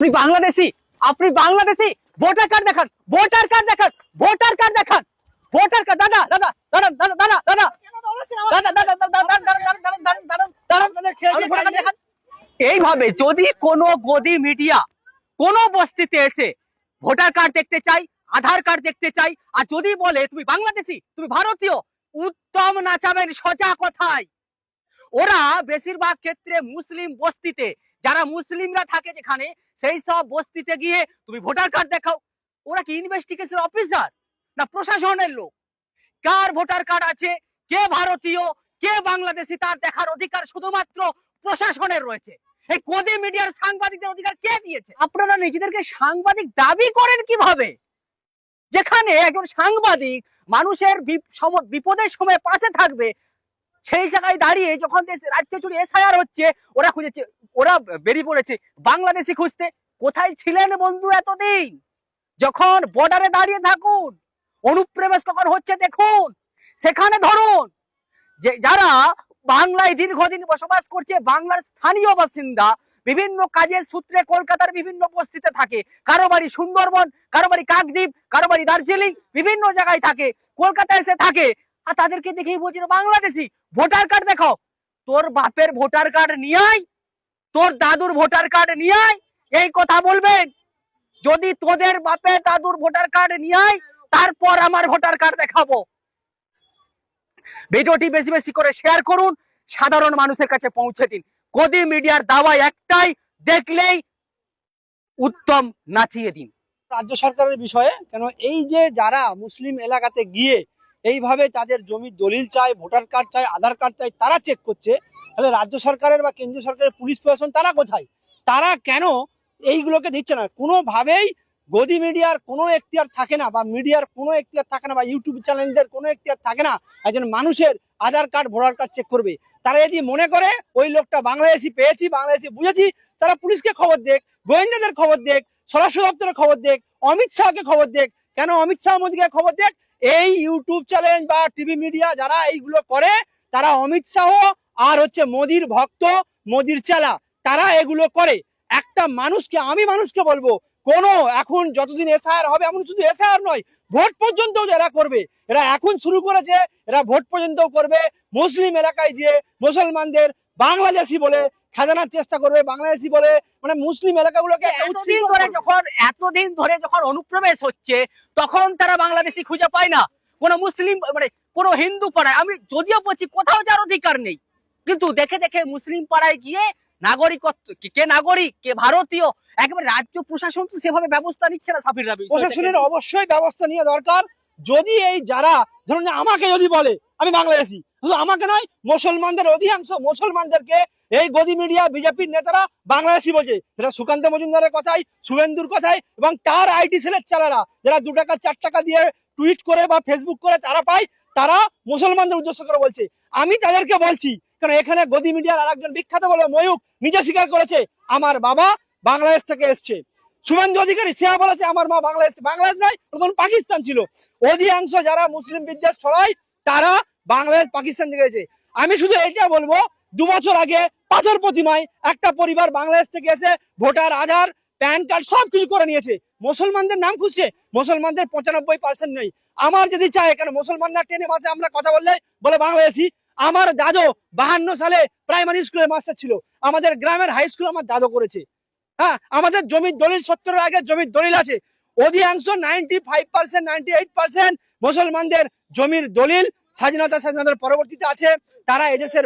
আপনি বাংলাদেশি আপনি Bangladeshi voter card দেখান ভোটার কার্ড দেখান ভোটার কার্ড দেখান ভোটার কার্ড দাদা দাদা দাদা দাদা দাদা দাদা এইভাবে যদি কোনো গদি মিডিয়া কোন বস্তিতে এসে ভোটার কার্ড দেখতে চাই আধার কার্ড দেখতে চাই আর যদি বলে তুমি বাংলাদেশি তুমি ভারতীয় উত্তম নাচাবেন সজা কথায় ওরা বেশিরভাগ ক্ষেত্রে মুসলিম বস্তিতে যারা মুসলিমরা থাকে যেখানে, সেই সব বস্তিতে গিয়ে তুমি ভোটার কার্ড দেখাও। ওরা কি ইনভেস্টিগেশন অফিসার না প্রশাসনের লোক? কার ভোটার কার্ড আছে? কে ভারতীয়? কে বাংলাদেশি? তার দেখার অধিকার শুধুমাত্র প্রশাসনের রয়েছে। এই কদি মিডিয়ার সাংবাদিকদের অধিকার কে দিয়েছে? আপনারা নিজেদেরকে সাংবাদিক দাবি করেন কীভাবে? যেখানে একজন সাংবাদিক মানুষের বিপদের সময় পাশে থাকবে সেই জায়গায় দাঁড়িয়ে যখন দেশ রাজ্য জুড়ে এসআইআর হচ্ছে, ওরা খুঁজেছে, ওরা বেরিয়ে পড়েছে বাংলাদেশি খুঁজতে। কোথায় ছিলেন বন্ধু এতদিন? যখন বর্ডারে দাঁড়িয়ে থাকুন, অনুপ্রবেশ কখন হচ্ছে দেখুন। সেখানে ধরুন, যে যারা বাংলায় দীর্ঘদিন বসবাস করছে, বাংলার স্থানীয় বাসিন্দা, বিভিন্ন কাজের সূত্রে কলকাতার বিভিন্ন বস্তিতে থাকে। কারও বাড়ি সুন্দরবন, কারও বাড়ি কাকদ্বীপ, কারও বাড়ি দার্জিলিং, বিভিন্ন জায়গায় থাকে। কলকাতায় এসে থাকে। আর তাদেরকে দেখেই বলছিল, বাংলাদেশি ভোটার কার্ড দেখাও। তোর বাপের ভোটার কার্ড নিয়ে তোর দাদুর ভোটার কার্ড নিয়ে এই কথা বলবেন। যদি তোদের বাপের দাদুর ভোটার কার্ড নিয়ে তারপর আমার ভোটার কার্ড দেখাবো। ভিডিওটি বেশি বেশি করে শেয়ার করুন, সাধারণ মানুষের কাছে পৌঁছে দিন। গদি মিডিয়ার দাওয়া একটাই, দেখলেই উত্তম নাচিয়ে দিন। রাজ্য সরকারের বিষয়ে কেন এই যে যারা মুসলিম এলাকাতে গিয়ে এইভাবে তাদের জমির দলিল চায় ভোটার কার্ড চায় আধার কার্ড চায় তারা চেক করছে। তাহলে রাজ্য সরকারের বা কেন্দ্রীয় সরকারের পুলিশ প্রশাসন তারা কোথায়? তারা কেন এইগুলোকে দিচ্ছে না? কোনোভাবেই গদি মিডিয়ার কোনো এখতিয়ার থাকে না বা মিডিয়ার কোনো এখতিয়ার থাকে না বা ইউটিউব চ্যানেলদের কোনো এখতিয়ার থাকে না একজন মানুষের Aadhaar card, voter card check করবে। তারা যদি মনে করে, ওই লোকটা বাংলাদেশি, পেয়েছি, বাংলাদেশি, বুঝেছি, তারা পুলিশকে খবর দেখ, গোয়েন্দাদের খবর দেখ, স্বরাষ্ট্র দপ্তরের খবর দেখ, অমিত শাহকে খবর দেখ। কেন অমিত শাহ মোদীকে খবর দেখ? এই ইউটিউব চ্যানেল বা টিভি মিডিয়া যারা এইগুলো করে, তারা অমিত শাহ আর হচ্ছে মোদির ভক্ত, মোদির চালা, তারা এগুলো করে। একটা মানুষকে, আমি মানুষকে বলব, কোন এখন যতদিন এসআইআর হবে, এমন শুধু এসআইআর নয়, ভোট পর্যন্ত এরা করবে। এরা এখন শুরু করেছে, এরা ভোট পর্যন্ত করবে। মুসলিম এলাকায় যে মুসলমানদের বাংলাদেশি বলে খেজানোর চেষ্টা করবে বাংলাদেশি বলে মানে মুসলিম এলাকাগুলোকে এতদিন ধরে যখন এতদিন ধরে যখন অনুপ্রবেশ হচ্ছে তখন তারা বাংলাদেশি খুঁজে পায় না। কোন মুসলিম মানে কোন হিন্দু পাড়ায় আমি যদিও বলছি কোথাও যার অধিকার নেই কিন্তু দেখে দেখে মুসলিম পাড়ায় গিয়ে নাগরিকত্ব কে- নাগরিক কে ভারতীয় একেবারে রাজ্য প্রশাসন তো সেভাবে ব্যবস্থা নিচ্ছে না সাবির রাবি প্রশাসনের অবশ্যই ব্যবস্থা নিয়ে দরকার। যদি এই যারা ধরুন আমাকে যদি বলে আমি বাংলাদেশি শুধু আমাকে নয়, মুসলমানদের অধিকাংশ মুসলমানদেরকে এই গদি মিডিয়া বিজেপির নেতারা বাংলাদেশি বলছে। সেটা সুকান্ত মজুমদারের কথাই, শুভেন্দুর কথাই এবং তার আইটি সেলের চালারা। যারা দু টাকা, চার টাকা দিয়ে টুইট করে বা ফেসবুক করে তারা পায়, তারা মুসলমানদের উদ্দেশ্য করে বলছে। আমি তাদেরকে বলছি, কারণ এখানে গদি মিডিয়ার আরেকজন বিখ্যাত বলে ময়ূক নিজে স্বীকার করেছে, আমার বাবা বাংলাদেশ থেকে এসছে। শুভেন্দু অধিকারী, সে বলেছে, আমার মা বাংলাদেশ বাংলাদেশ নয় তখন পাকিস্তান ছিল। অধিকাংশ যারা মুসলিম বিদ্বেষ ছড়ায়, তারা বাংলাদেশ, পাকিস্তান থেকে এসেছে আমি শুধু এটা বলব, দু বছর আগে পাথর প্রতিমায় একটা পরিবার বাংলাদেশ থেকে এসে ভোটার, আধার, প্যান কার্ড সব কিছু করে নিয়েছে। মুসলমানদের নাম খুঁজছে, মুসলমানদের পঁচানব্বই পার্সেন্ট নেই। আমার যদি চায়, কেন মুসলমানরা ট্রেনে বাসে আমরা কথা বললে বলে বাংলাদেশি, আমার দাদু বাহান্ন সালে প্রাইমারি স্কুলের মাস্টার ছিল। আমাদের গ্রামের হাই স্কুল আমার দাদু করেছে। হ্যাঁ আমাদের জমির দলিল সত্তরের আগে জমির দলিল আছে। অধিকাংশ ninety five percent ninety eight percent মুসলমানদের জমির দলিল স্বাধীনতা স্বাধীনতার পরবর্তীতে আছে, তারা এদেশের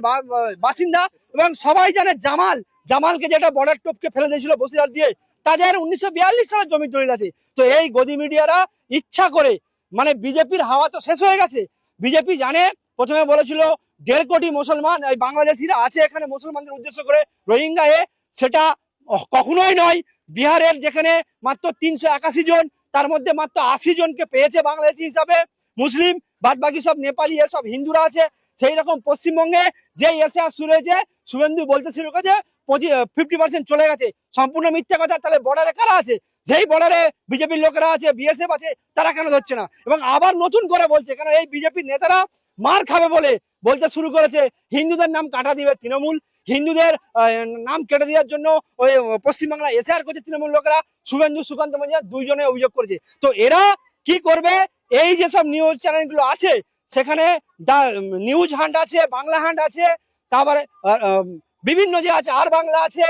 বাসিন্দা এবং সবাই জানে জামাল। জামালকে যেটা বর্ডার টোপকে ফেলে দিয়েছিল বসিরহাট দিয়ে, তাদের উনিশশো বিয়াল্লিশ সালের জমির দলিল আছে। তো এই গদি মিডিয়ারা ইচ্ছা করে মানে বিজেপির হাওয়া তো শেষ হয়ে গেছে। বিজেপি জানে, প্রথমে বলেছিল, দেড় কোটি মুসলমান, এই বাংলাদেশিরা আছে এখানে মুসলমানদের উদ্দেশ্য করে, রোহিঙ্গা এ, সেটা কখনোই নয়। বিহারের যেখানে মাত্র তিনশো একাশি জন, তার মধ্যে মাত্র আশি জনকে পেয়েছে বাংলাদেশি হিসাবে। মুসলিম বাদ বাকি সব নেপালি এসব হিন্দুরা আছে। সেই রকম পশ্চিমবঙ্গে যে এসে আর শুরু হয়েছে শুভেন্দু বলতে শুরু করেছে ফিফটি পার্সেন্ট চলে গেছে। সম্পূর্ণ মিথ্যা কথা। তাহলে বর্ডারে কারা আছে? যেই বর্ডারে বিজেপির লোকেরা আছে বিএসএফ আছে, তারা কেন ধরছে না? এবং আবার নতুন করে বলছে, কেন এই বিজেপির নেতারা মার খাবে বলে বলতে শুরু করেছে। হিন্দুদের নাম কাটা দিবে তৃণমূল। হিন্দুদের নাম কেটে দেওয়ার জন্য ওই পশ্চিমবাংলা এসআর করছে তৃণমূল লোকেরা। শুভেন্দু, সুকান্ত মজুমদার দুইজনে অভিযোগ করেছে। তো এরা কি করবে? এই যেসব নিউজ চ্যানেলগুলো আছে, সেখানে নিউজ হান্ট আছে, বাংলা হান্ট আছে, তারপরে বিভিন্ন যে আছে, আর বাংলা আছে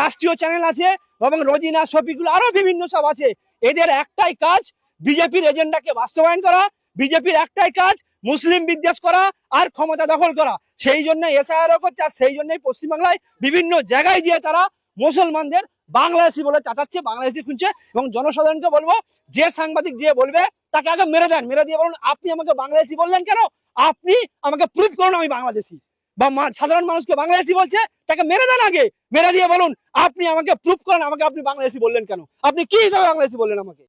রাষ্ট্রীয় চ্যানেল আছে, এবং রোজিনা, শফিকুল, আরও বিভিন্ন সব আছে। এদের একটাই কাজ, বিজেপির এজেন্ডাকে বাস্তবায়ন করা, বিজেপির একটাই কাজ, মুসলিম বিদ্বেষ করা, আর ক্ষমতা দখল করা। সেই জন্য এসআইআরও করছে, আর সেই জন্যই পশ্চিমবাংলায় বিভিন্ন জায়গায় গিয়ে তারা মুসলমানদের বাংলাদেশি বলে চাচাচ্ছে, বাংলাদেশি খুঁজছে এবং জনসাধারণকে বলব, যে সাংবাদিক দিয়ে বলবে, তাকে আগে মেরে দেন। মেরে দিয়ে বলুন, আপনি আমাকে বাংলাদেশি বললেন কেন? আপনি আমাকে প্রুফ করুন আমি বাংলাদেশি। বা সাধারণ মানুষকে বাংলাদেশি বলছে, তাকে মেরে দেন আগে। মেরে দিয়ে বলুন, আপনি আমাকে প্রুফ করেন আমাকে আপনি বাংলাদেশি বললেন কেন? আপনি কি হিসাবে বাংলাদেশি বললেন আমাকে?